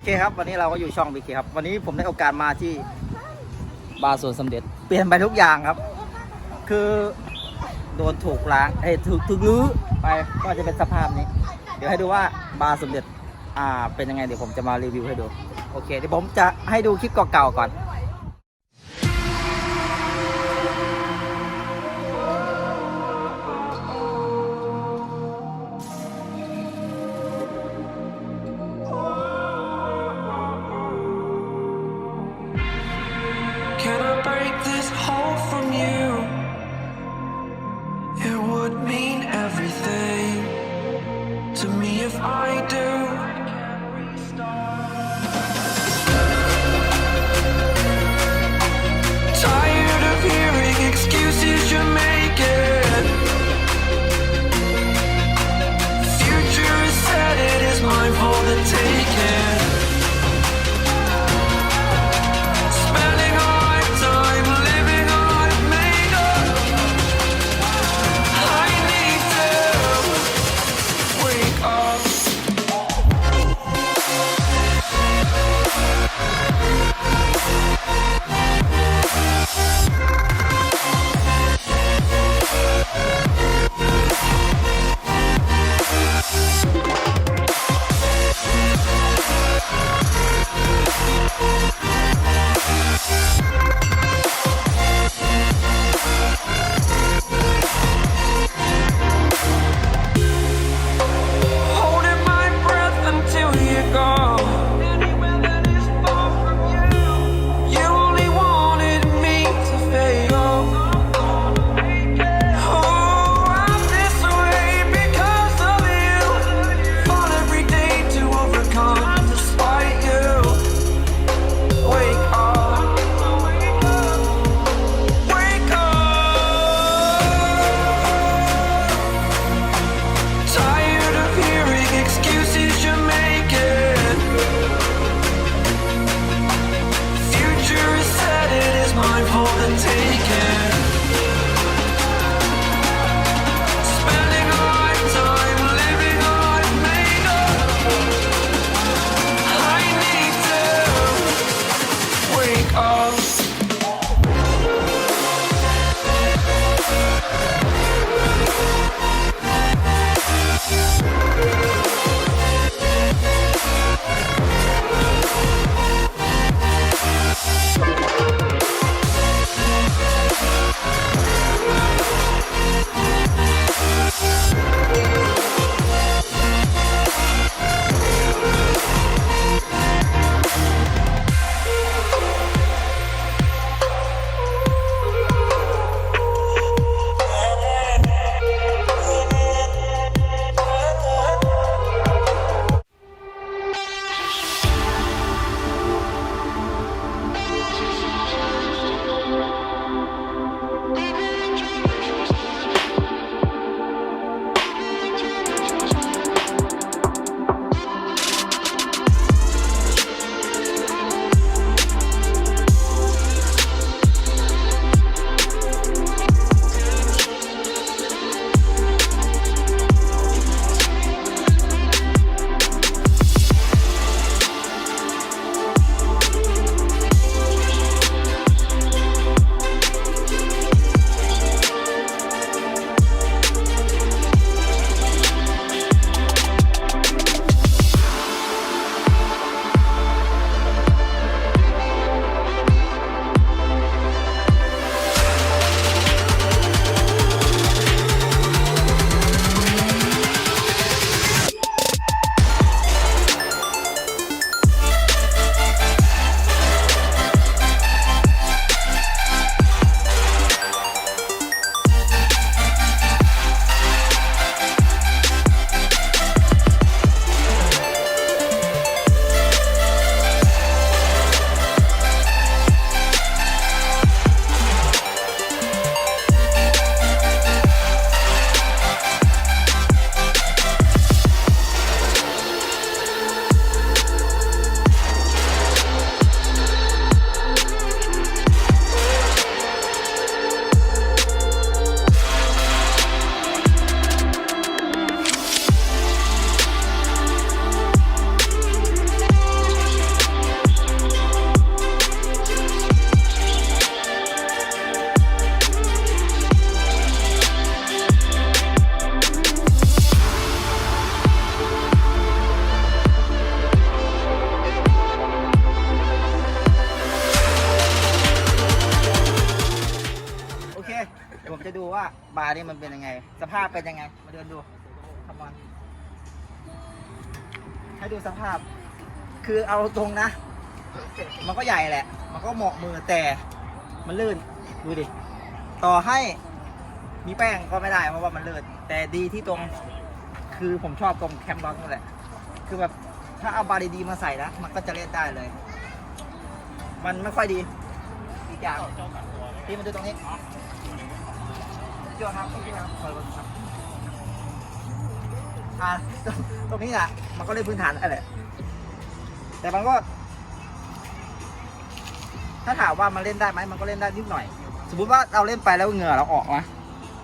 โอเคครับวันนี้เราก็อยู่ช่องบีเคครับวันนี้ผมได้โอกาสมาที่บาร์สวนสมเด็จ เปลี่ยนไปทุกอย่างครับ คือโดนถูกล้างเอ้ยถูกถูกรื้อไปก็จะเป็นสภาพนี้ เดี๋ยวให้ดูว่าบาร์สมเด็จอ่าเป็นยังไงเดี๋ยวผมจะมารีวิวให้ดู โอเคเดี๋ยวผมจะให้ดูคลิปเก่าๆก่อน taken for the taking. นี่มันเป็นยังไง สภาพเป็นยังไง มาเดินดูขมอนให้ดูสภาพ คือเอาตรงนะ มันก็ใหญ่แหละ มันก็เหมาะมือแต่ มันลื่น ดูดิ ต่อให้มีแป้งก็ไม่ได้เพราะว่ามันลื่น แต่ดีที่ตรง คือผมชอบตรงแคมป์ล็อกนั่นแหละ คือแบบถ้าเอาบาร์ดีๆมาใส่นะ มันก็จะเล่นได้เลย มันไม่ค่อยดี อีกอย่างที่มันดูตรงนี้ เจ้าครับพี่ครับคอยดูครับอ่าตรงนี้อะ มันก็เล่นพื้นฐานอะไรแต่มันก็ ถ้าถามว่ามันเล่นได้ไหมมันก็เล่นได้นิดหน่อย สมมุติว่าเราเล่นไปแล้วเหงื่อเราออกนะ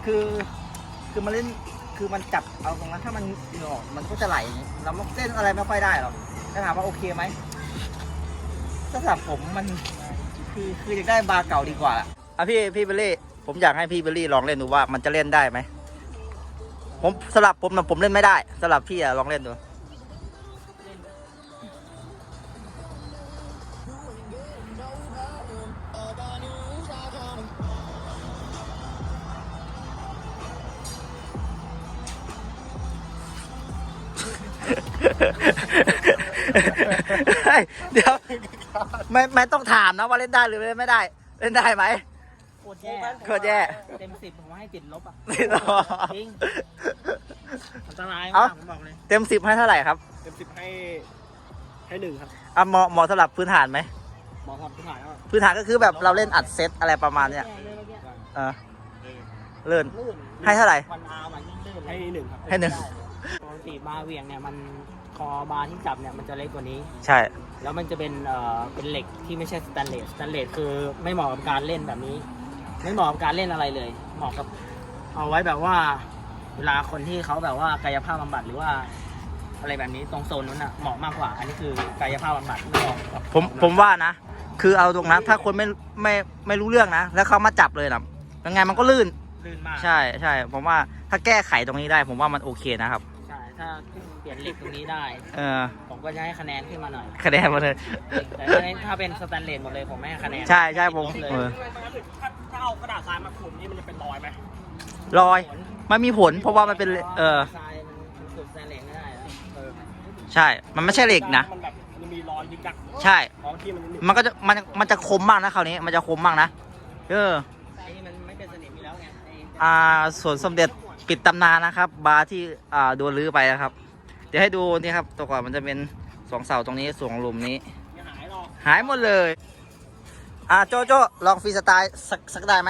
คือคือมันเล่นคือมันจับเอาตรงนั้นถ้ามันเหงื่อออกมันก็จะไหลเราเล่นอะไรไม่ค่อยได้หรอกถ้าถามว่าโอเคไหมสำหรับผมมันคือคืออยากได้บาร์เก่าดีกว่าอะพี่พี่เบลลี่ ผมอยากให้พี่เบลลี่ลองเล่นดูว่ามันจะเล่นได้ไหม ผมสำหรับผมนะผมเล่นไม่ได้สำหรับพี่อะลองเล่นดู เฮ้ยเดี๋ยว ไม่ไม่ต้องถามนะว่าเล่นได้หรือเล่นไม่ได้ เล่นได้ไหม โคตรแย่โคตรแย่ เต็มสิบผมให้ติดลบอะไม่ต้องจริงอันตรายเอ้ามากผมบอกเลยเต็มสิบให้เท่าไหร่ครับเต็มสิบให้ให้หนึ่งครับอะเหมาะเหมาะสำหรับพื้นฐานไหมหมอครับทุกหายแล้วพื้นฐานก็คือแบบเราเล่นอัดเซตอะไรประมาณเนี้ยแย่เลยเมื่อกี้เออเลื่นลื่นให้เท่าไหร่ วันอาร์มันยิ่งลื่นให้หนึ่งครับให้หนึ่ง ปกติบาร์เหวียงเนี่ยมันคอบาร์ที่จับเนี่ยมันจะเล็กกว่านี้ ใช่ แล้วมันจะเป็นเอ่อเป็นเหล็กที่ไม่ใช่สแตนเลสสแตนเลสคือไม่เหมาะกับการเล่นแบบนี้ ไม่เหมาะกับการเล่นอะไรเลย เหมาะกับเอาไว้แบบว่า เวลาคนที่เขาแบบว่ากายภาพบำบัดหรือว่า อะไรแบบนี้ตรงโซนนั้นอะเหมาะมากกว่า อันนี้คือกายภาพบำบัดไม่เหมาะกับผมผมว่านะ คือเอาตรงนั้นถ้าคนไม่ไม่ไม่รู้เรื่องนะ แล้วเขามาจับเลยนะยังไงมันก็ลื่น ลื่นมากใช่ใช่ผมว่าถ้าแก้ไขตรงนี้ได้ ผมว่ามันโอเคนะครับ ใช่ถ้าเปลี่ยนเหล็กตรงนี้ได้ เออ ผมก็จะให้คะแนนขึ้นมาหน่อยคะแนนมาเลยแต่ถ้าถ้าเป็นสแตนเลสหมดเลยผมไม่ให้คะแนนใช่ใช่ผมติดลบเลยเออถ้าถ้าเอากระดาษทรายมาขุดนี่มันจะเป็นรอยไหมรอย มันมีผลเพราะว่ามันเป็นเออทรายมันมันขุดสแตนเลสไม่ได้นะเออใช่ มันไม่ใช่เหล็กนะ มันแบบมันมีรอยยึกยักใช่ ของที่มันนิดมันก็จะมันมันจะคมมากนะคราวนี้มันจะคมมากนะเออ ไอ้นี่มันไม่เป็นสนิมอยู่แล้วไงไอ้อ่าสวนสมเด็จปิดตำนานนะครับ บาร์ที่อ่าโดนรื้อไปนะครับ เดี๋ยวให้ดูนี่ครับตัวก่อนมันจะเป็นสองเสาตรงนี้สองหลุมนี้ ไม่หายหรอก หายหมดเลย อ่าโจโจลองฟรีสไตล์สักสักได้ไหม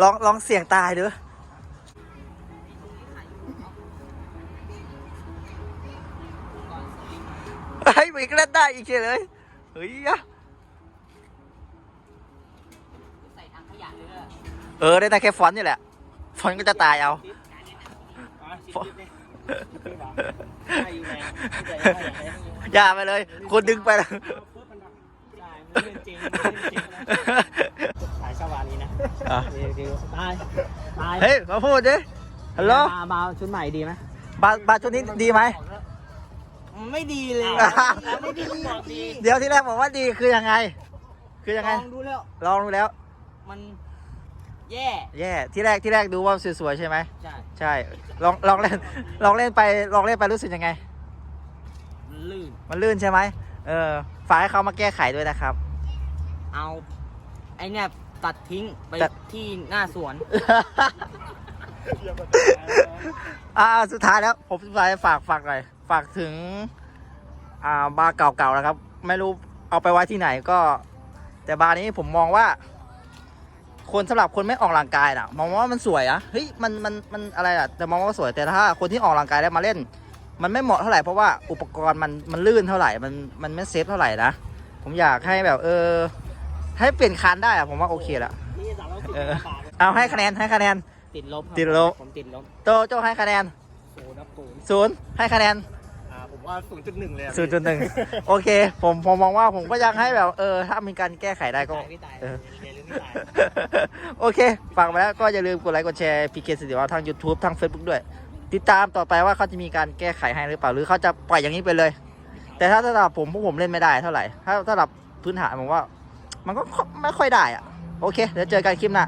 ลองลองเสี่ยงตายดูเฮ้ยมันก็เล่นได้อีกเฉยเลยเฮ้ยอะใส่ถังขยะเออได้แต่แค่ฟอนต์นี่แหละ ฟอนต์ก็จะตายเอาอะชิบๆดิชิบๆเหย่าให้อย่าให้ให้อย่าไปเลย คนดึงไปแล้ว เอาปุ๊บมันแบบใช่มันเล่นจริงมันเล่นจริงนะสายสวานี้นะอะเดี๋ยวเดี๋ยวตายตายเฮ้ยมาพูดดิฮัลโหลมามาชุดใหม่ดีไหมบาร์บาร์ชุดนี้ดีไหม ไม่ดีเลยอะไม่ดีบอกดีเดี๋ยวที่แรกบอกว่าดีคือยังไง คือยังไง ลองดูแล้ว ลองดูแล้ว มันแย่ แย่ ที่แรกที่แรกดูว่าสวยๆใช่ไหม ใช่ ใช่ ลองลองเล่น ลองเล่นไป ลองเล่นไปรู้สึกยังไง ลื่น มันลื่นใช่ไหม เออฝากให้เขามาแก้ไขด้วยนะครับ เอาไอเนี่ยตัดทิ้งไปตัด ที่หน้าสวน อ่าสุดท้ายแล้ว ผมสุดท้ายฝากฝากหน่อยฝากถึง อ่าบาร์เก่าๆนะครับ ไม่รู้เอาไปไว้ที่ไหนก็ แต่บาร์นี้ผมมองว่า คนสำหรับคนไม่ออกกำลังกายน่ะ มองว่ามันสวยอะเฮ้ยมันมันมันอะไรอะแต่มองว่าสวยแต่ถ้าคนที่ออกกำลังกายแล้วมาเล่น มันไม่เหมาะเท่าไหร่เพราะว่าอุปกรณ์มันมันลื่นเท่าไหร่มันมันไม่เซฟเท่าไหร่นะผมอยากให้แบบเออให้เปลี่ยนคานได้อะผมว่าโอเคละนี่สามร้อยสิบเออบาทเอาให้คะแนนให้คะแนน ติดลบครับติดลบ ผมติดลบโจโจให้คะแนนศูนย์ครับศูนย์ศูนย์ให้คะแนน อ่าผมว่าศูนย์จุดหนึ่งเลยอะศูนย์จุดหนึ่งโอเค ผมผมมองว่าผมก็ยังให้แบบเออ ถ้ามีการแก้ไขได้ก็ตายไม่ตายเออเรียนหรือไม่ตาย โอเคฝากไปแล้วก็อย่าลืมกดไลค์กดแชร์พีเคสติวทาง YouTube ทาง Facebook ด้วย ติดตามต่อไปว่าเขาจะมีการแก้ไขให้หรือเปล่าหรือเขาจะปล่อยอย่างนี้ไปเลย แต่ถ้าสำหรับผมพวกผมเล่นไม่ได้เท่าไหร่ถ้าสำหรับพื้นฐานผมว่า มันก็ไม่ค่อยได้อะโอเคเดี๋ยวเจอกันคลิปหน้า